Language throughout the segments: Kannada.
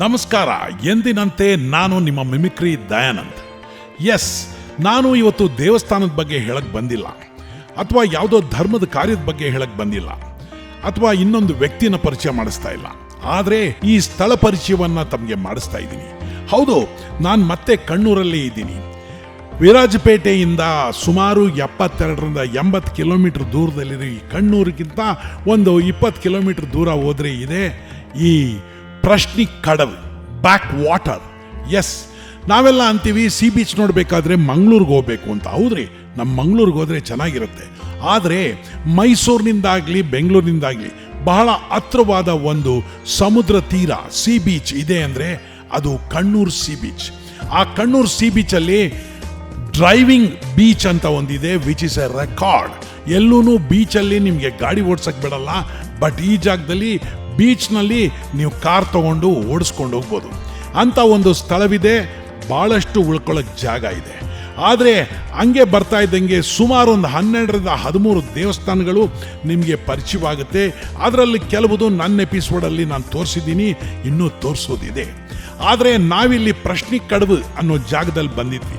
ನಮಸ್ಕಾರ. ಎಂದಿನಂತೆ ನಾನು ನಿಮ್ಮ ಮಿಮಿಕ್ರಿ ದಯಾನಂದ್. ಎಸ್ ನಾನು ಇವತ್ತು ದೇವಸ್ಥಾನದ ಬಗ್ಗೆ ಹೇಳಕ್ಕೆ ಬಂದಿಲ್ಲ. ಅಥವಾ ಯಾವುದೋ ಧರ್ಮದ ಕಾರ್ಯದ ಬಗ್ಗೆ ಹೇಳಕ್ಕೆ ಬಂದಿಲ್ಲ. ಅಥವಾ ಇನ್ನೊಂದು ವ್ಯಕ್ತಿನ ಪರಿಚಯ ಮಾಡಿಸ್ತಾ ಇಲ್ಲ. ಆದರೆ ಈ ಸ್ಥಳ ಪರಿಚಯವನ್ನ ತಮಗೆ ಮಾಡಿಸ್ತಾ ಇದ್ದೀನಿ. ಹೌದು, ನಾನು ಮತ್ತೆ ಕಣ್ಣೂರಲ್ಲೇ ಇದ್ದೀನಿ. ವಿರಾಜಪೇಟೆಯಿಂದ ಸುಮಾರು ಎಪ್ಪತ್ತೆರಡರಿಂದ ಎಂಬತ್ತು ಕಿಲೋಮೀಟ್ರ್ ದೂರದಲ್ಲಿರೋ ಈ ಕಣ್ಣೂರಿಗಿಂತ ಒಂದು ಇಪ್ಪತ್ತು ಕಿಲೋಮೀಟ್ರ್ ದೂರ ಹೋದರೆ ಇದೆ ಈ ಪ್ರಶ್ನಿ ಕಡಲ್ ಬ್ಯಾಕ್ ವಾಟರ್ ಎಸ್ ನಾವೆಲ್ಲ ಅಂತೀವಿ ಸಿ ಬೀಚ್ ನೋಡಬೇಕಾದ್ರೆ ಮಂಗಳೂರಿಗೆ ಹೋಗಬೇಕು ಅಂತ. ಹೌದ್ರಿ? ನಮ್ಮ ಮಂಗಳೂರಿಗೆ ಹೋದರೆ ಚೆನ್ನಾಗಿರುತ್ತೆ. ಆದರೆ ಮೈಸೂರಿನಿಂದಾಗಲಿ, ಬೆಂಗಳೂರಿನಿಂದಾಗಲಿ ಬಹಳ ಹತ್ರವಾದ ಒಂದು ಸಮುದ್ರ ತೀರ ಸಿ ಬೀಚ್ ಇದೆ ಅಂದರೆ ಅದು ಕಣ್ಣೂರು ಸಿ ಬೀಚ್ ಆ ಕಣ್ಣೂರು ಸಿ ಬೀಚಲ್ಲಿ ಡ್ರೈವಿಂಗ್ ಬೀಚ್ ಅಂತ ಒಂದಿದೆ ವಿಚ್ ಇಸ್ ಎ ರೆಕಾರ್ಡ್ ಎಲ್ಲೂ ಬೀಚಲ್ಲಿ ನಿಮಗೆ ಗಾಡಿ ಓಡ್ಸಕ್ ಬಿಡಲ್ಲ ಬಟ್ ಈ ಜಾಗದಲ್ಲಿ ಬೀಚ್ನಲ್ಲಿ ನೀವು ಕಾರ್ ತಗೊಂಡು ಓಡಿಸ್ಕೊಂಡು ಹೋಗ್ಬೋದು. ಅಂತ ಒಂದು ಸ್ಥಳವಿದೆ ಭಾಳಷ್ಟು ಉಳ್ಕೊಳ್ಳೋಕೆ ಜಾಗ ಇದೆ. ಆದರೆ ಹಂಗೆ ಬರ್ತಾ ಇದ್ದಂಗೆ ಸುಮಾರು ಒಂದು ಹನ್ನೆರಡರಿಂದ ಹದಿಮೂರು ದೇವಸ್ಥಾನಗಳು ನಿಮಗೆ ಪರಿಚಯವಾಗುತ್ತೆ. ಅದರಲ್ಲಿ ಕೆಲವುದು ನನ್ನ ಎಪಿಸೋಡಲ್ಲಿ ನಾನು ತೋರಿಸಿದ್ದೀನಿ, ಇನ್ನೂ ತೋರಿಸೋದಿದೆ. ಆದರೆ ನಾವಿಲ್ಲಿ ಪ್ರಶ್ನೆ ಕಡುಬು ಅನ್ನೋ ಜಾಗದಲ್ಲಿ ಬಂದಿದ್ವಿ.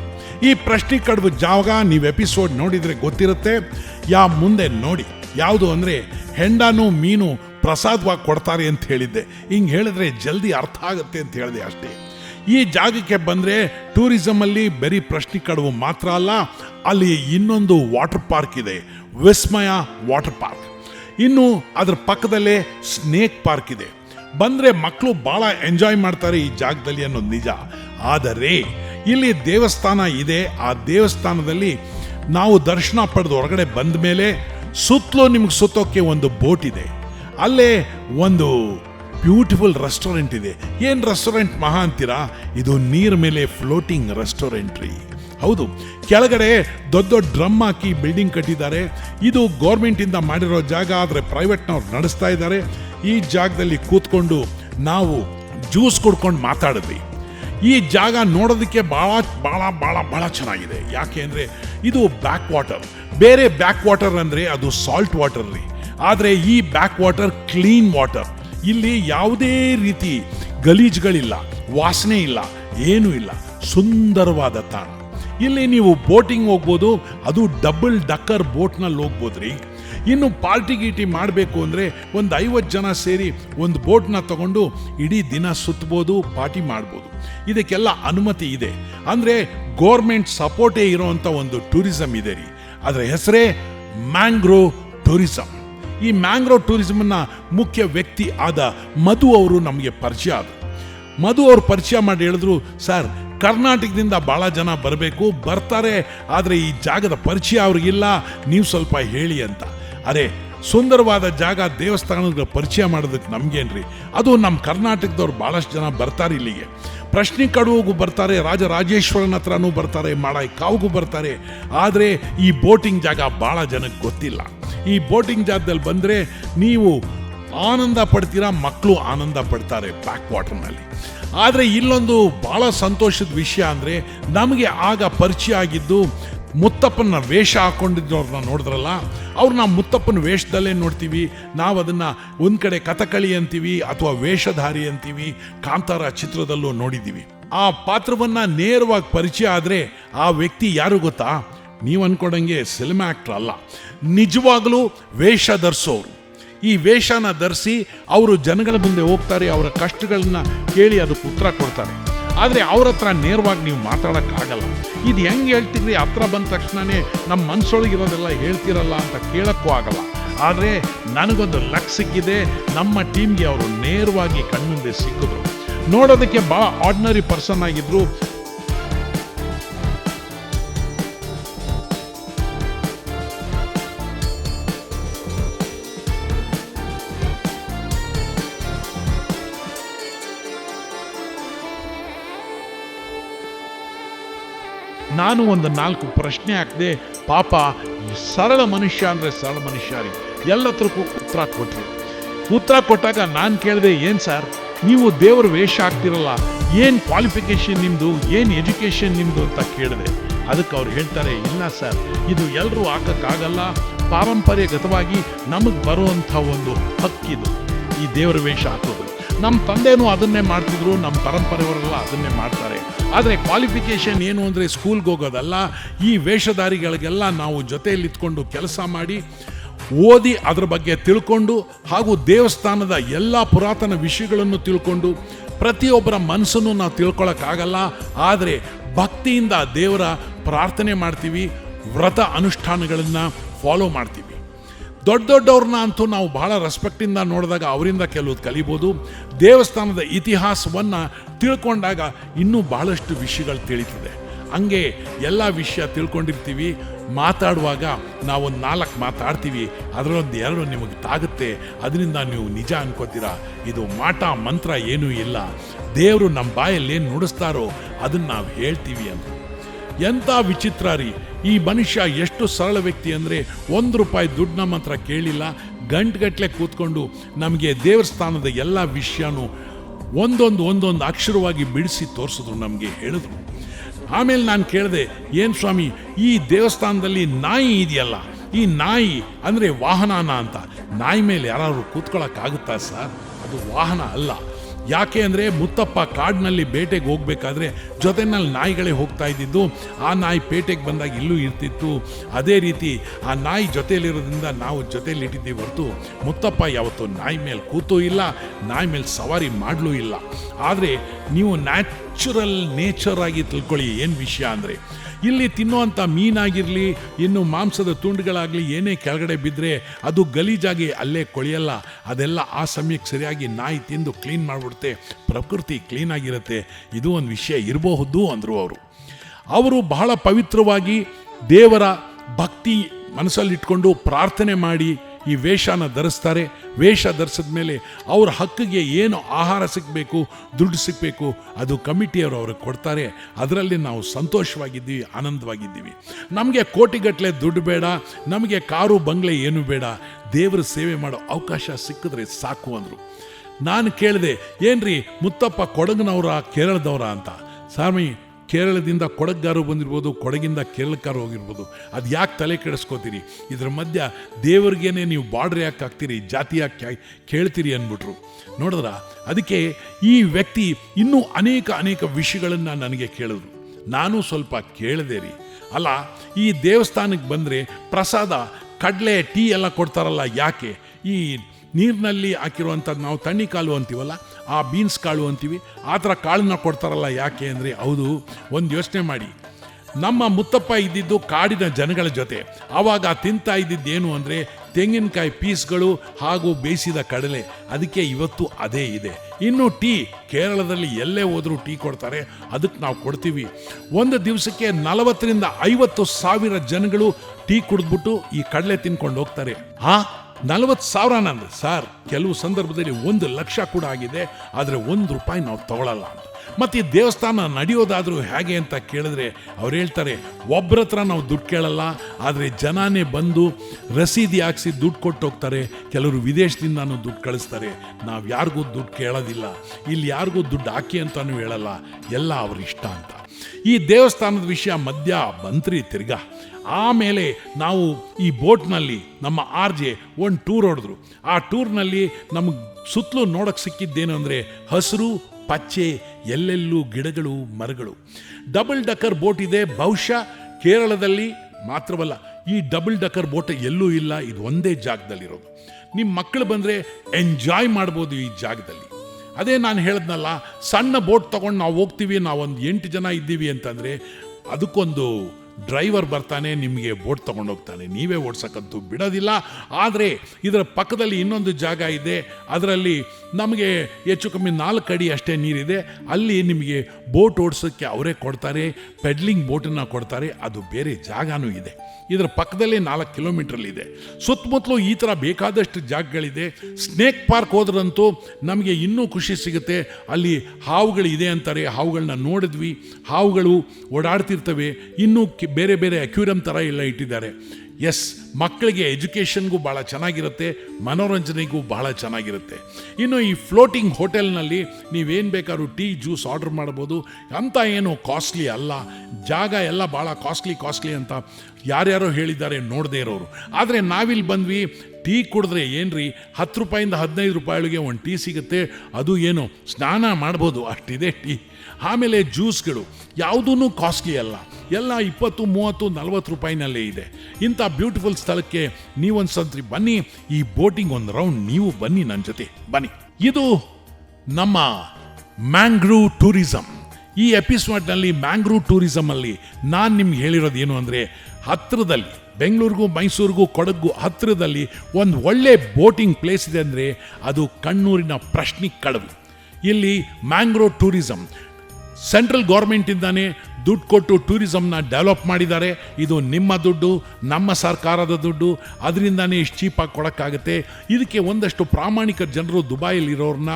ಈ ಪ್ರಶ್ನೆ ಕಡುಬು ಜಾಗ ನೀವು ಎಪಿಸೋಡ್ ನೋಡಿದರೆ ಗೊತ್ತಿರುತ್ತೆ. ಯಾ ಮುಂದೆ ನೋಡಿ. ಯಾವುದು ಅಂದರೆ ಹೆಂಡನು ಮೀನು ಪ್ರಸಾದವಾಗಿ ಕೊಡ್ತಾರೆ ಅಂತ ಹೇಳಿದ್ದೆ. ಹಿಂಗೆ ಹೇಳಿದ್ರೆ ಜಲ್ದಿ ಅರ್ಥ ಆಗುತ್ತೆ ಅಂತ ಹೇಳಿದೆ ಅಷ್ಟೇ. ಈ ಜಾಗಕ್ಕೆ ಬಂದರೆ ಟೂರಿಸಮಲ್ಲಿ ಬರೀ ಪ್ರಶ್ನೆ ಕಡುವು ಮಾತ್ರ ಅಲ್ಲ, ಅಲ್ಲಿ ಇನ್ನೊಂದು ವಾಟರ್ ಪಾರ್ಕ್ ಇದೆ, ವಿಸ್ಮಯ ವಾಟರ್ ಪಾರ್ಕ್. ಇನ್ನು ಅದರ ಪಕ್ಕದಲ್ಲೇ ಸ್ನೇಕ್ ಪಾರ್ಕ್ ಇದೆ. ಬಂದರೆ ಮಕ್ಕಳು ಭಾಳ ಎಂಜಾಯ್ ಮಾಡ್ತಾರೆ ಈ ಜಾಗದಲ್ಲಿ ಅನ್ನೋದು ನಿಜ. ಆದರೆ ಇಲ್ಲಿ ದೇವಸ್ಥಾನ ಇದೆ, ಆ ದೇವಸ್ಥಾನದಲ್ಲಿ ನಾವು ದರ್ಶನ ಪಡೆದು ಹೊರಗಡೆ ಬಂದ ಮೇಲೆ ಸುತ್ತಲೂ ನಿಮ್ಗೆ ಸುತ್ತೋಕ್ಕೆ ಒಂದು ಬೋಟ್ ಇದೆ. ಅಲ್ಲೇ ಒಂದು ಬ್ಯೂಟಿಫುಲ್ ರೆಸ್ಟೋರೆಂಟ್ ಇದೆ. ಏನು ರೆಸ್ಟೋರೆಂಟ್ ಮಹಾ ಅಂತೀರಾ? ಇದು ನೀರ್ ಮೇಲೆ ಫ್ಲೋಟಿಂಗ್ ರೆಸ್ಟೋರೆಂಟ್ ರೀ ಹೌದು, ಕೆಳಗಡೆ ದೊಡ್ಡ ದೊಡ್ಡ ಡ್ರಮ್ ಹಾಕಿ ಬಿಲ್ಡಿಂಗ್ ಕಟ್ಟಿದ್ದಾರೆ. ಇದು ಗೌರ್ಮೆಂಟಿಂದ ಮಾಡಿರೋ ಜಾಗ, ಆದರೆ ಪ್ರೈವೇಟ್ನವ್ರು ನಡೆಸ್ತಾ ಇದ್ದಾರೆ. ಈ ಜಾಗದಲ್ಲಿ ಕೂತ್ಕೊಂಡು ನಾವು ಜ್ಯೂಸ್ ಕುಡ್ಕೊಂಡು ಮಾತಾಡಿದ್ವಿ. ಈ ಜಾಗ ನೋಡೋದಕ್ಕೆ ಭಾಳ ಭಾಳ ಭಾಳ ಭಾಳ ಚೆನ್ನಾಗಿದೆ. ಯಾಕೆ ಅಂದರೆ ಇದು ಬ್ಯಾಕ್ ವಾಟರ್ ಬೇರೆ ಬ್ಯಾಕ್ ವಾಟರ್ ಅಂದರೆ ಅದು ಸಾಲ್ಟ್ ವಾಟರ್ ರೀ. ಆದರೆ ಈ ಬ್ಯಾಕ್ ವಾಟರ್ ಕ್ಲೀನ್ ವಾಟರ್ ಇಲ್ಲಿ ಯಾವುದೇ ರೀತಿ ಗಲೀಜುಗಳಿಲ್ಲ, ವಾಸನೆ ಇಲ್ಲ, ಏನೂ ಇಲ್ಲ. ಸುಂದರವಾದ ತಾಣ. ಇಲ್ಲಿ ನೀವು ಬೋಟಿಂಗ್ ಹೋಗ್ಬೋದು, ಅದು ಡಬಲ್ ಡಕ್ಕರ್ ಬೋಟ್ನಲ್ಲಿ ಹೋಗ್ಬೋದ್ರಿ. ಇನ್ನು ಪಾರ್ಟಿ ಗೀಟಿ ಮಾಡಬೇಕು ಅಂದರೆ ಒಂದು ಐವತ್ತು ಜನ ಸೇರಿ ಒಂದು ಬೋಟ್ನ ತಗೊಂಡು ಇಡೀ ದಿನ ಸುತ್ತಬೋದು ಪಾರ್ಟಿ ಮಾಡ್ಬೋದು. ಇದಕ್ಕೆಲ್ಲ ಅನುಮತಿ ಇದೆ. ಅಂದರೆ ಗೋರ್ಮೆಂಟ್ ಸಪೋರ್ಟೇ ಇರೋವಂಥ ಒಂದು ಟೂರಿಸಮ್ ಇದೆ ರೀ. ಅದರ ಹೆಸರೇ ಮ್ಯಾಂಗ್ರೋ ಟೂರಿಸಂ ಈ ಮ್ಯಾಂಗ್ರೋ ಟೂರಿಸಮ್ನ ಮುಖ್ಯ ವ್ಯಕ್ತಿ ಆದ ಮಧು ಅವರು ನಮಗೆ ಪರಿಚಯ ಆದರು. ಮಧು ಅವರು ಪರಿಚಯ ಮಾಡಿ ಹೇಳಿದ್ರು, ಸರ್, ಕರ್ನಾಟಕದಿಂದ ಭಾಳ ಜನ ಬರಬೇಕು, ಬರ್ತಾರೆ, ಆದರೆ ಈ ಜಾಗದ ಪರಿಚಯ ಅವ್ರಿಗಿಲ್ಲ, ನೀವು ಸ್ವಲ್ಪ ಹೇಳಿ ಅಂತ. ಅರೆ, ಸುಂದರವಾದ ಜಾಗ, ದೇವಸ್ಥಾನಗಳ ಪರಿಚಯ ಮಾಡೋದಕ್ಕೆ ನಮಗೇನ್ರಿ? ಅದು ನಮ್ಮ ಕರ್ನಾಟಕದವ್ರು ಭಾಳಷ್ಟು ಜನ ಬರ್ತಾರೆ ಇಲ್ಲಿಗೆ. ಪ್ರಶ್ನೆ ಕಡುವಿಗೂ ಬರ್ತಾರೆ ರಾಜರಾಜೇಶ್ವರನ ಹತ್ರನೂ ಬರ್ತಾರೆ ಕಾವುಗೂ ಬರ್ತಾರೆ, ಆದರೆ ಈ ಬೋಟಿಂಗ್ ಜಾಗ ಭಾಳ ಜನಕ್ಕೆ ಗೊತ್ತಿಲ್ಲ. ಈ ಬೋಟಿಂಗ್ ಜಾಗದಲ್ಲಿ ಬಂದರೆ ನೀವು ಆನಂದ ಪಡ್ತೀರಾ? ಮಕ್ಕಳು ಆನಂದ ಪಡ್ತಾರೆ ಬ್ಯಾಕ್ ವಾಟರ್ನಲ್ಲಿ ಆದರೆ ಇಲ್ಲೊಂದು ಭಾಳ ಸಂತೋಷದ ವಿಷಯ ಅಂದರೆ ನಮಗೆ ಆಗ ಪರಿಚಯ ಆಗಿದ್ದು ಮುತ್ತಪ್ಪನ ವೇಷ ಹಾಕೊಂಡಿದ್ದವ್ರನ್ನ ನೋಡಿದ್ರಲ್ಲ? ಅವ್ರನ್ನ ಮುತ್ತಪ್ಪನ ವೇಷದಲ್ಲೇ ನೋಡ್ತೀವಿ. ನಾವು ಅದನ್ನು ಒಂದು ಕಡೆ ಕಥಕಳಿ ಅಂತೀವಿ ಅಥವಾ ವೇಷಧಾರಿ ಅಂತೀವಿ. ಕಾಂತಾರ ಚಿತ್ರದಲ್ಲೂ ನೋಡಿದ್ದೀವಿ. ಆ ಪಾತ್ರವನ್ನು ನೇರವಾಗಿ ಪರಿಚಯ ಆದರೆ ಆ ವ್ಯಕ್ತಿ ಯಾರು ಗೊತ್ತಾ? ನೀವು ಅನ್ಕೊಡಂಗೆ ಸಿನಿಮಾ ಆ್ಯಕ್ಟ್ರ್ ಅಲ್ಲ. ನಿಜವಾಗಲೂ ವೇಷ ಧರಿಸೋರು. ಈ ವೇಷನ ಧರಿಸಿ ಅವರು ಜನಗಳ ಮುಂದೆ ಹೋಗ್ತಾರೆ, ಅವರ ಕಷ್ಟಗಳನ್ನ ಕೇಳಿ ಅದಕ್ಕೆ ಉತ್ತರ ಕೊಡ್ತಾರೆ. ಆದರೆ ಅವ್ರ ಹತ್ರ ನೇರವಾಗಿ ನೀವು ಮಾತಾಡೋಕ್ಕಾಗಲ್ಲ. ಇದು ಹೆಂಗೆ ಹೇಳ್ತಿದ್ರಿ? ಹತ್ರ ಬಂದ ತಕ್ಷಣವೇ ನಮ್ಮ ಮನಸ್ಸೊಳಗಿರೋದೆಲ್ಲ ಹೇಳ್ತಿರಲ್ಲ ಅಂತ ಕೇಳೋಕ್ಕೂ ಆಗಲ್ಲ. ಆದರೆ ನನಗೊಂದು ಲಕ್ ಸಿಕ್ಕಿದೆ. ನಮ್ಮ ಟೀಮ್ಗೆ ಅವರು ನೇರವಾಗಿ ಕಣ್ಮುಂದೆ ಸಿಕ್ಕಿದ್ರು. ನೋಡೋದಕ್ಕೆ ಭಾಳ ಆರ್ಡಿನರಿ ಪರ್ಸನ್ ಆಗಿದ್ರು. ನಾನು ಒಂದು ನಾಲ್ಕು ಪ್ರಶ್ನೆ ಹಾಕಿದೆ, ಪಾಪ ಸರಳ ಮನುಷ್ಯ ಅಂದರೆ ಸರಳ ಮನುಷ್ಯ ರೀ. ಎಲ್ಲತ್ರಕ್ಕೂ ಉತ್ತರ ಕೊಟ್ಟರು ಉತ್ತರ ಕೊಟ್ಟಾಗ ನಾನು ಕೇಳಿದೆ, ಏನು ಸರ್? ನೀವು ದೇವರ ವೇಷ ಆಗ್ತಿರಲ್ಲ ಏನು ಕ್ವಾಲಿಫಿಕೇಷನ್ ನಿಮ್ಮದು ಏನು ಎಜುಕೇಷನ್ ನಿಮ್ಮದು ಅಂತ ಕೇಳಿದೆ. ಅದಕ್ಕೆ ಅವ್ರು ಹೇಳ್ತಾರೆ, ಇಲ್ಲ ಸರ್, ಇದು ಎಲ್ಲರೂ ಹಾಕೋಕ್ಕಾಗಲ್ಲ. ಪಾರಂಪರ್ಯಗತವಾಗಿ ನಮಗೆ ಬರುವಂಥ ಒಂದು ಹಕ್ಕಿದು. ಈ ದೇವರ ವೇಷ ಹಾಕೋದು. ನಮ್ಮ ತಂದೆನೂ ಅದನ್ನೇ ಮಾಡ್ತಿದ್ರು ನಮ್ಮ ಪರಂಪರೆಯವರೆಲ್ಲ ಅದನ್ನೇ ಮಾಡ್ತಾರೆ. ಆದರೆ ಕ್ವಾಲಿಫಿಕೇಷನ್ ಏನು ಅಂದರೆ ಸ್ಕೂಲ್ಗೆ ಹೋಗೋದಲ್ಲ, ಈ ವೇಷಧಾರಿಗಳಿಗೆಲ್ಲ ನಾವು ಜೊತೆಯಲ್ಲಿ ಇದ್ಕೊಂಡು ಕೆಲಸ ಮಾಡಿ, ಓದಿ ಅದರ ಬಗ್ಗೆ ತಿಳ್ಕೊಂಡು ಹಾಗೂ ದೇವಸ್ಥಾನದ ಎಲ್ಲ ಪುರಾತನ ವಿಷಯಗಳನ್ನು ತಿಳ್ಕೊಂಡು ಪ್ರತಿಯೊಬ್ಬರ ಮನಸ್ಸನ್ನು ನಾವು ತಿಳ್ಕೊಳಕ್ಕಾಗಲ್ಲ. ಆದರೆ ಭಕ್ತಿಯಿಂದ ದೇವರ ಪ್ರಾರ್ಥನೆ ಮಾಡ್ತೀವಿ, ವ್ರತ ಅನುಷ್ಠಾನಗಳನ್ನು ಫಾಲೋ ಮಾಡ್ತೀವಿ. ದೊಡ್ಡ ದೊಡ್ಡವ್ರನ್ನ ಅಂತೂ ನಾವು ಬಹಳ ರೆಸ್ಪೆಕ್ಟಿಂದ ನೋಡಿದಾಗ ಅವರಿಂದ ಕೆಲವು ಕಲಿಬೋದು. ದೇವಸ್ಥಾನದ ಇತಿಹಾಸವನ್ನು ತಿಳ್ಕೊಂಡಾಗ ಇನ್ನೂ ಬಹಳಷ್ಟು ವಿಷಯಗಳು ತಿಳಿತದೆ. ಹಂಗೆ ಎಲ್ಲ ವಿಷಯ ತಿಳ್ಕೊಂಡಿರ್ತೀವಿ. ಮಾತಾಡುವಾಗ ನಾವೊಂದು ನಾಲ್ಕು ಮಾತಾಡ್ತೀವಿ. ಅದರೊಂದು ಎರಡು ನಿಮಗೆ ತಾಗುತ್ತೆ. ಅದರಿಂದ ನೀವು ನಿಜ ಅನ್ಕೋತೀರಾ? ಇದು ಮಾಟ ಮಂತ್ರ ಏನೂ ಇಲ್ಲ. ದೇವರು ನಮ್ಮ ಬಾಯಲ್ಲಿ ಏನು ನುಡಿಸ್ತಾರೋ ಅದನ್ನು ನಾವು ಹೇಳ್ತೀವಿ ಅಂತ. ಎಂಥ ವಿಚಿತ್ರ ರೀ. ಈ ಮನುಷ್ಯ ಎಷ್ಟು ಸರಳ ವ್ಯಕ್ತಿ ಅಂದರೆ ಒಂದು ರೂಪಾಯಿ ದುಡ್ಡು ನಮ್ಮ ಹತ್ರ ಕೇಳಿಲ್ಲ ಗಂಟುಗಟ್ಟಲೆ ಕೂತ್ಕೊಂಡು ನಮಗೆ ದೇವಸ್ಥಾನದ ಎಲ್ಲ ವಿಷಯನೂ ಒಂದೊಂದು ಒಂದೊಂದು ಅಕ್ಷರವಾಗಿ ಬಿಡಿಸಿ ತೋರಿಸಿದ್ರು ನಮಗೆ ಹೇಳಿದ್ರು. ಆಮೇಲೆ ನಾನು ಕೇಳಿದೆ, ಏನು ಸ್ವಾಮಿ, ಈ ದೇವಸ್ಥಾನದಲ್ಲಿ ನಾಯಿ ಇದೆಯಲ್ಲ, ಈ ನಾಯಿ ಅಂದರೆ ವಾಹನನ ಅಂತ. ನಾಯಿ ಮೇಲೆ ಯಾರಾದ್ರು ಕೂತ್ಕೊಳ್ಳೋಕ್ಕಾಗುತ್ತಾ ಸರ್? ಅದು ವಾಹನ ಅಲ್ಲ. ಯಾಕೆ ಅಂದರೆ ಮುತ್ತಪ್ಪ ಕಾಡಿನಲ್ಲಿ ಬೇಟೆಗೆ ಹೋಗಬೇಕಾದ್ರೆ ಜೊತೆನಲ್ಲಿ ನಾಯಿಗಳೇ ಹೋಗ್ತಾ ಇದ್ದಿದ್ದು, ಆ ನಾಯಿ ಪೇಟೆಗೆ ಬಂದಾಗ ಇಲ್ಲೂ ಇರ್ತಿತ್ತು. ಅದೇ ರೀತಿ ಆ ನಾಯಿ ಜೊತೆಯಲ್ಲಿರೋದ್ರಿಂದ ನಾವು ಜೊತೆಯಲ್ಲಿ ಇಟ್ಟಿದ್ದೀವಿ ಹೊರತು ಮುತ್ತಪ್ಪ ಯಾವತ್ತೂ ನಾಯಿ ಮೇಲೆ ಕೂತೂ ಇಲ್ಲ, ನಾಯಿ ಮೇಲೆ ಸವಾರಿ ಮಾಡಲೂ ಇಲ್ಲ. ಆದರೆ ನೀವು ನ್ಯಾಚುರಲ್ ನೇಚರ್ ಆಗಿ ತಿಳ್ಕೊಳ್ಳಿ ಏನು ವಿಷಯ ಅಂದರೆ ಇಲ್ಲಿ ತಿನ್ನುವಂಥ ಮೀನಾಗಿರಲಿ, ಇನ್ನು ಮಾಂಸದ ತುಂಡುಗಳಾಗಲಿ, ಏನೇ ಕೆಳಗಡೆ ಬಿದ್ದರೆ ಅದು ಗಲೀಜಾಗಿ ಅಲ್ಲೇ ಕೊಳೆಯಲ್ಲ. ಅದೆಲ್ಲ ಆ ಸಮಯಕ್ಕೆ ಸರಿಯಾಗಿ ನಾಯಿ ತಿಂದು ಕ್ಲೀನ್ ಮಾಡಿಬಿಡುತ್ತೆ. ಪ್ರಕೃತಿ ಕ್ಲೀನಾಗಿರುತ್ತೆ ಇದು ಒಂದು ವಿಷಯ ಇರಬಹುದು ಅಂದರು ಅವರು. ಅವರು ಬಹಳ ಪವಿತ್ರವಾಗಿ ದೇವರ ಭಕ್ತಿ ಮನಸ್ಸಲ್ಲಿಟ್ಕೊಂಡು ಪ್ರಾರ್ಥನೆ ಮಾಡಿ ಈ ವೇಷನ ಧರಿಸ್ತಾರೆ. ವೇಷ ಧರಿಸಿದ ಮೇಲೆ ಅವ್ರ ಹಕ್ಕಿಗೆ ಏನು ಆಹಾರ ಸಿಗಬೇಕು, ದುಡ್ಡು ಸಿಗಬೇಕು, ಅದು ಕಮಿಟಿಯವರು ಅವ್ರಿಗೆ ಕೊಡ್ತಾರೆ. ಅದರಲ್ಲಿ ನಾವು ಸಂತೋಷವಾಗಿದ್ದೀವಿ, ಆನಂದವಾಗಿದ್ದೀವಿ. ನಮಗೆ ಕೋಟಿಗಟ್ಟಲೆ ದುಡ್ಡು ಬೇಡ, ನಮಗೆ ಕಾರು, ಬಂಗ್ಲೆ ಏನು ಬೇಡ. ದೇವರ ಸೇವೆ ಮಾಡೋ ಅವಕಾಶ ಸಿಕ್ಕಿದ್ರೆ ಸಾಕು ಅಂದರು. ನಾನು ಕೇಳಿದೆ, ಏನ್ರಿ ಮುತ್ತಪ್ಪ ಕೊಡಗಿನವರ, ಕೇರಳದವರ ಅಂತ. ಸ್ವಾಮಿ ಕೇರಳದಿಂದ ಕೊಡಗ್ಗಾರು ಬಂದಿರ್ಬೋದು, ಕೊಡಗಿಂದ ಕೇರಳಕ್ಕಾರು ಹೋಗಿರ್ಬೋದು. ಅದು ಯಾಕೆ ತಲೆ ಕೆಡಿಸ್ಕೋತೀರಿ? ಇದ್ರ ಮಧ್ಯ ದೇವರಿಗೇನೆ ನೀವು ಬಾರ್ಡ್ರ್ ಯಾಕೆ ಹಾಕ್ತೀರಿ? ಜಾತಿ ಯಾಕೆ ಕೇಳ್ತೀರಿ ಅಂದ್ಬಿಟ್ರು. ನೋಡಿದ್ರ, ಅದಕ್ಕೆ ಈ ವ್ಯಕ್ತಿ ಇನ್ನೂ ಅನೇಕ ಅನೇಕ ವಿಷಯಗಳನ್ನು ನನಗೆ ಕೇಳಿದ್ರು. ನಾನು ಸ್ವಲ್ಪ ಕೇಳಿದೆ ರೀ. ಅಲ್ಲ, ಈ ದೇವಸ್ಥಾನಕ್ಕೆ ಬಂದರೆ ಪ್ರಸಾದ, ಕಡಲೆ, ಟೀ ಎಲ್ಲ ಕೊಡ್ತಾರಲ್ಲ, ಯಾಕೆ? ಈ ನೀರಿನಲ್ಲಿ ಹಾಕಿರುವಂಥದ್ದು ನಾವು ತಣ್ಣಿ ಕಾಳು ಅಂತೀವಲ್ಲ? ಆ ಬೀನ್ಸ್ ಕಾಳು ಅಂತೀವಿ, ಆ ಥರ ಕಾಳನ್ನ ಕೊಡ್ತಾರಲ್ಲ ಯಾಕೆ ಅಂದರೆ ಹೌದು, ಒಂದು ಯೋಚನೆ ಮಾಡಿ. ನಮ್ಮ ಮುತ್ತಪ್ಪ ಇದ್ದಿದ್ದು ಕಾಡಿನ ಜನಗಳ ಜೊತೆ, ಆವಾಗ ತಿಂತಾ ಇದ್ದಿದ್ದೇನು ಅಂದರೆ ತೆಂಗಿನಕಾಯಿ ಪೀಸ್ಗಳು ಹಾಗೂ ಬೇಯಿಸಿದ ಕಡಲೆ, ಅದಕ್ಕೆ ಇವತ್ತು ಅದೇ ಇದೆ. ಇನ್ನು ಟೀ, ಕೇರಳದಲ್ಲಿ ಎಲ್ಲೇ ಹೋದರೂ ಟೀ ಕೊಡ್ತಾರೆ ಅದಕ್ಕೆ ನಾವು ಕೊಡ್ತೀವಿ. ಒಂದು ದಿವಸಕ್ಕೆ ನಲವತ್ತರಿಂದ ಐವತ್ತು ಸಾವಿರ ಜನಗಳು ಟೀ ಕುಡಿದ್ಬಿಟ್ಟು ಈ ಕಡಲೆ ತಿನ್ಕೊಂಡು ಹೋಗ್ತಾರೆ. ಹಾ ನಲವತ್ತು ಸಾವಿರ ನಂದು. ಸರ್, ಕೆಲವು ಸಂದರ್ಭದಲ್ಲಿ ಒಂದು ಲಕ್ಷ ಕೂಡ ಆಗಿದೆ, ಆದರೆ ಒಂದು ರೂಪಾಯಿ ನಾವು ತಗೊಳ್ಳಲ್ಲ ಅಂತ. ಮತ್ತು ಈ ದೇವಸ್ಥಾನ ನಡೆಯೋದಾದರೂ ಹೇಗೆ ಅಂತ ಕೇಳಿದ್ರೆ ಅವ್ರು ಹೇಳ್ತಾರೆ ಒಬ್ಬರ ಹತ್ರ ನಾವು ದುಡ್ಡು ಕೇಳಲ್ಲ, ಆದರೆ ಜನಾನೇ ಬಂದು ರಸೀದಿ ಹಾಕ್ಸಿ ದುಡ್ಡು ಕೊಟ್ಟು ಹೋಗ್ತಾರೆ ಕೆಲವರು ವಿದೇಶದಿಂದನೂ ದುಡ್ಡು ಕಳಿಸ್ತಾರೆ, ನಾವು ಯಾರಿಗೂ ದುಡ್ಡು ಕೇಳೋದಿಲ್ಲ, ಇಲ್ಲಿ ಯಾರಿಗೂ ದುಡ್ಡು ಹಾಕಿ ಅಂತಲೂ ಹೇಳಲ್ಲ, ಎಲ್ಲ ಅವ್ರ ಇಷ್ಟ ಅಂತ. ಈ ದೇವಸ್ಥಾನದ ವಿಷಯ ಮಧ್ಯ ಬಂತ್ರಿ ತಿರ್ಗಾ. ಆಮೇಲೆ ನಾವು ಈ ಬೋಟ್ನಲ್ಲಿ ನಮ್ಮ ಆರ್ ಜೆ ಒಂದು ಟೂರ್ ಹೊಡೆದ್ರು. ಆ ಟೂರ್ನಲ್ಲಿ ನಮಗೆ ಸುತ್ತಲೂ ನೋಡೋಕ್ಕೆ ಸಿಕ್ಕಿದ್ದೇನು ಅಂದರೆ ಹಸಿರು, ಪಚ್ಚೆ, ಎಲ್ಲೆಲ್ಲೂ ಗಿಡಗಳು, ಮರಗಳು. ಡಬಲ್ ಡಕ್ಕರ್ ಬೋಟ್ ಇದೆ, ಬಹುಶಃ ಕೇರಳದಲ್ಲಿ ಮಾತ್ರವಲ್ಲ, ಈ ಡಬಲ್ ಡಕ್ಕರ್ ಬೋಟ್ ಎಲ್ಲೂ ಇಲ್ಲ, ಇದು ಒಂದೇ ಜಾಗದಲ್ಲಿರೋದು. ನಿಮ್ಮ ಮಕ್ಕಳು ಬಂದರೆ ಎಂಜಾಯ್ ಮಾಡ್ಬೋದು ಈ ಜಾಗದಲ್ಲಿ. ಅದೇ ನಾನು ಹೇಳಿದ್ನಲ್ಲ, ಸಣ್ಣ ಬೋಟ್ ತೊಗೊಂಡು ನಾವು ಹೋಗ್ತೀವಿ, ನಾವೊಂದು ಎಂಟು ಜನ ಇದ್ದೀವಿ ಅಂತಂದರೆ, ಅದಕ್ಕೊಂದು ಡ್ರೈವರ್ ಬರ್ತಾನೆ, ನಿಮಗೆ ಬೋಟ್ ತೊಗೊಂಡು ಹೋಗ್ತಾನೆ. ನೀವೇ ಓಡ್ಸಕ್ಕಂತೂ ಬಿಡೋದಿಲ್ಲ. ಆದರೆ ಇದರ ಪಕ್ಕದಲ್ಲಿ ಇನ್ನೊಂದು ಜಾಗ ಇದೆ. ಅದರಲ್ಲಿ ನಮಗೆ ಹೆಚ್ಚು ಕಮ್ಮಿ ನಾಲ್ಕು ಅಡಿ ಅಷ್ಟೇ ನೀರಿದೆ. ಅಲ್ಲಿ ನಿಮಗೆ ಬೋಟ್ ಓಡಿಸೋಕ್ಕೆ ಅವರೇ ಕೊಡ್ತಾರೆ, ಪೆಡ್ಲಿಂಗ್ ಬೋಟನ್ನು ಕೊಡ್ತಾರೆ. ಅದು ಬೇರೆ ಜಾಗನೂ ಇದೆ. ಇದರ ಪಕ್ಕದಲ್ಲೇ ನಾಲ್ಕು ಕಿಲೋಮೀಟ್ರಲ್ಲಿದೆ ಸುತ್ತಮುತ್ತಲೂ ಈ ಥರ ಬೇಕಾದಷ್ಟು ಜಾಗಗಳಿದೆ. ಸ್ನೇಕ್ ಪಾರ್ಕ್ ಹೋದ್ರಂತೂ ನಮಗೆ ಇನ್ನೂ ಖುಷಿ ಸಿಗುತ್ತೆ. ಅಲ್ಲಿ ಹಾವುಗಳಿದೆ ಅಂತಾರೆ. ಹಾವುಗಳನ್ನ ನೋಡಿದ್ವಿ. ಹಾವುಗಳು ಓಡಾಡ್ತಿರ್ತವೆ. ಇನ್ನೂ ಬೇರೆ ಬೇರೆ ಅಕ್ಯೂರಮ್ ಥರ ಎಲ್ಲ ಇಟ್ಟಿದ್ದಾರೆ. ಎಸ್ ಮಕ್ಕಳಿಗೆ ಎಜುಕೇಷನ್ಗೂ ಭಾಳ ಚೆನ್ನಾಗಿರುತ್ತೆ, ಮನೋರಂಜನೆಗೂ ಭಾಳ ಚೆನ್ನಾಗಿರುತ್ತೆ. ಇನ್ನು ಈ ಫ್ಲೋಟಿಂಗ್ ಹೋಟೆಲ್ನಲ್ಲಿ ನೀವೇನು ಬೇಕಾದ್ರೂ ಟೀ, ಜ್ಯೂಸ್ ಆರ್ಡರ್ ಮಾಡ್ಬೋದು. ಅಂತ ಏನು ಕಾಸ್ಟ್ಲಿ ಅಲ್ಲ. ಜಾಗ ಎಲ್ಲ ಭಾಳ ಕಾಸ್ಟ್ಲಿ ಕಾಸ್ಟ್ಲಿ ಅಂತ ಯಾರ್ಯಾರೋ ಹೇಳಿದ್ದಾರೆ ನೋಡದೇ ಇರೋರು. ಆದರೆ ನಾವಿಲ್ಲಿ ಬಂದ್ವಿ ಟೀ ಕುಡಿದ್ರೆ ಏನ್ರಿ? ಹತ್ತು ರೂಪಾಯಿಂದ ಹದಿನೈದು ರೂಪಾಯಿಗೆ ಒಂದು ಟೀ ಸಿಗುತ್ತೆ. ಅದು ಏನು? ಸ್ನಾನ ಮಾಡ್ಬೋದು ಅಷ್ಟಿದೆ ಟೀ. ಆಮೇಲೆ ಜ್ಯೂಸ್ಗಳು. ಯಾವುದೂ ಕಾಸ್ಟ್ಲಿ ಅಲ್ಲ. ಎಲ್ಲ ಇಪ್ಪತ್ತು, ಮೂವತ್ತು, ನಲ್ವತ್ತು ರೂಪಾಯಿನಲ್ಲೇ ಇದೆ. ಇಂಥ ಬ್ಯೂಟಿಫುಲ್ ಸ್ಥಳಕ್ಕೆ ನೀವೊಂದು ಸಂತ್ರಿ ಬನ್ನಿ. ಈ ಬೋಟಿಂಗ್ ಒಂದು ರೌಂಡ್ ನೀವು ಬನ್ನಿ ನನ್ನ ಜೊತೆ. ಬನ್ನಿ. ಇದು ನಮ್ಮ ಮ್ಯಾಂಗ್ರೂ ಟೂರಿಸಂ. ಈ ಎಪಿಸೋಡ್ನಲ್ಲಿ ಮ್ಯಾಂಗ್ರೂ ಟೂರಿಸಮಲ್ಲಿ ನಾನು ನಿಮ್ಗೆ ಹೇಳಿರೋದು ಏನು ಅಂದರೆ ಹತ್ತಿರದಲ್ಲಿ ಬೆಂಗಳೂರಿಗೂ ಮೈಸೂರಿಗೂ ಕೊಡಗು ಹತ್ತಿರದಲ್ಲಿ ಒಂದು ಒಳ್ಳೆ ಬೋಟಿಂಗ್ ಪ್ಲೇಸ್ ಇದೆ ಅಂದರೆ ಅದು ಕಣ್ಣೂರಿನ ಪ್ರಶ್ನಿಕ್ ಕಡವು ಇಲ್ಲಿ ಮ್ಯಾಂಗ್ರೋ ಟೂರಿಸಂ. ಸೆಂಟ್ರಲ್ ಗೌರ್ಮೆಂಟಿಂದಾನೇ ದುಡ್ಡು ಕೊಟ್ಟು ಟೂರಿಸಮ್ನ ಡೆವಲಪ್ ಮಾಡಿದ್ದಾರೆ. ಇದು ನಿಮ್ಮ ದುಡ್ಡು, ನಮ್ಮ ಸರ್ಕಾರದ ದುಡ್ಡು, ಅದರಿಂದನೇ ಇಷ್ಟು ಚೀಪಾಗಿ ಕೊಡೋಕ್ಕಾಗುತ್ತೆ. ಇದಕ್ಕೆ ಒಂದಷ್ಟು ಪ್ರಾಮಾಣಿಕ ಜನರು ದುಬೈಲಿರೋರನ್ನ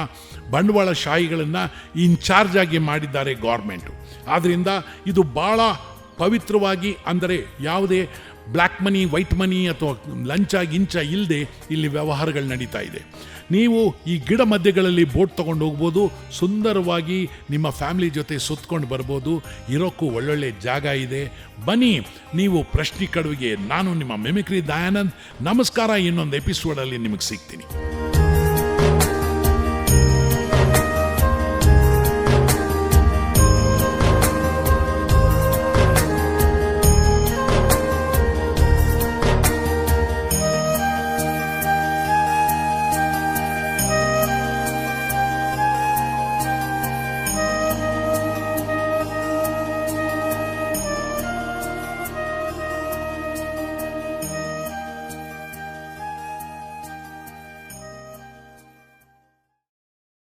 ಬಂಡವಾಳಶಾಹಿಗಳನ್ನು ಇನ್ಚಾರ್ಜ್ ಆಗಿ ಮಾಡಿದ್ದಾರೆ ಗೌರ್ಮೆಂಟು. ಆದ್ದರಿಂದ ಇದು ಭಾಳ ಪವಿತ್ರವಾಗಿ, ಅಂದರೆ ಯಾವುದೇ ಬ್ಲ್ಯಾಕ್ ಮನಿ ವೈಟ್ ಮನಿ ಅಥವಾ ಲಂಚ, ಗಿಂಚ ಇಲ್ಲದೆ ಇಲ್ಲಿ ವ್ಯವಹಾರಗಳು ನಡೀತಾ ಇದೆ. ನೀವು ಈ ಗಿಡ ಮಧ್ಯಗಳಲ್ಲಿ ಬೋಟ್ ತೊಗೊಂಡು ಹೋಗ್ಬೋದು, ಸುಂದರವಾಗಿ ನಿಮ್ಮ ಫ್ಯಾಮಿಲಿ ಜೊತೆ ಸುತ್ಕೊಂಡು ಬರ್ಬೋದು, ಇರೋಕ್ಕೂ ಒಳ್ಳೊಳ್ಳೆ ಜಾಗ ಇದೆ. ಬನ್ನಿ, ನೀವು ಪ್ರಶ್ನೆ ಕಡುವಿಗೆ ನಾನು ನಿಮ್ಮ ಮೆಮಿಕ್ರಿ ದಯಾನಂದ್. ನಮಸ್ಕಾರ, ಇನ್ನೊಂದು ಎಪಿಸೋಡಲ್ಲಿ ನಿಮಗೆ ಸಿಗ್ತೀನಿ.